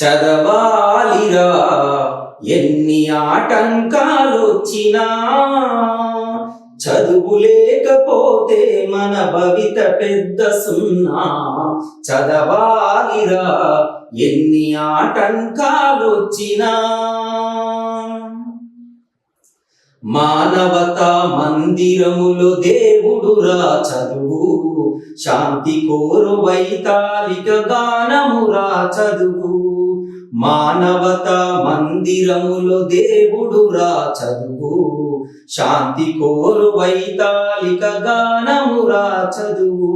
చదవాలిరా. ఎన్ని ఆటంకాలొచ్చినా చదువు లేకపోతే మన భవిత పెద్ద సున్నా. చదవాలిరా. ఎన్ని ఆటంకాలొచ్చినా మానవత మందిరములో దేవుడురా చదువు. శాంతి కోరు వైతాళిక గానమురా చదువు. మానవత మందిరములో దేవుడురా చదువు. శాంతి కోరు వైతాళిక గానమురా చదువు.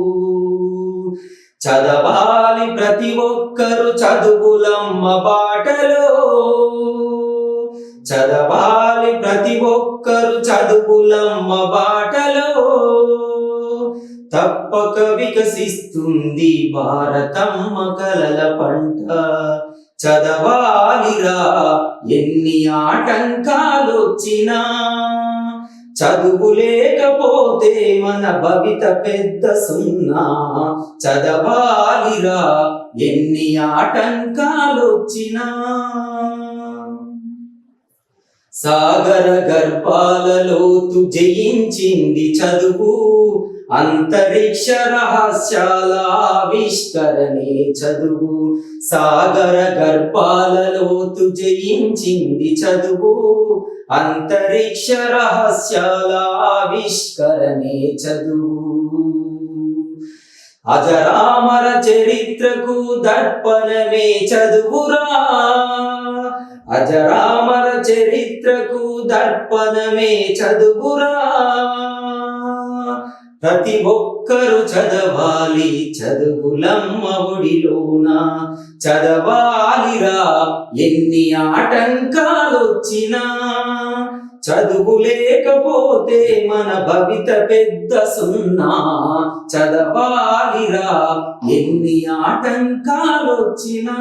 చదవాలి ప్రతి ఒక్కరు చదువులమ్మ బాటలో. చదవాలి ప్రతి ఒక్కరు చదువులమ్మ బాటలో. తప్పక వికసిస్తుంది భారతమ్మ కలల పంట. చదవాలిరా ఎన్ని ఆటంకాలొచ్చినా. చదువు లేకపోతే మన భవిత పెద్ద సున్నా. చదవాలిరా ఎన్ని ఆటంకాలొచ్చినా. సాగర గర్భాలలోతు జయించింది చదువు. అంతరిక్ష రహస్యాల ఆవిష్కరణే చదువు. సాగర గర్భాలలోతు జయించింది చదువు. అంతరిక్ష రహస్యాల ఆవిష్కరణే చదువు. అజరామర చరిత్రకు దర్పణమే చదువురా. అజరామర చరిత్రకు దర్పణమే చదువురా. ప్రతి ఒక్కరు చదవాలి చదువులమ్మ ఒడిలోన. చదవాలిరా ఎన్ని ఆటంకాలొచ్చినా. చదువు లేకపోతే మన భవిత పెద్ద సున్నా. చదవాలిరా ఎన్ని ఆటంకాలొచ్చినా.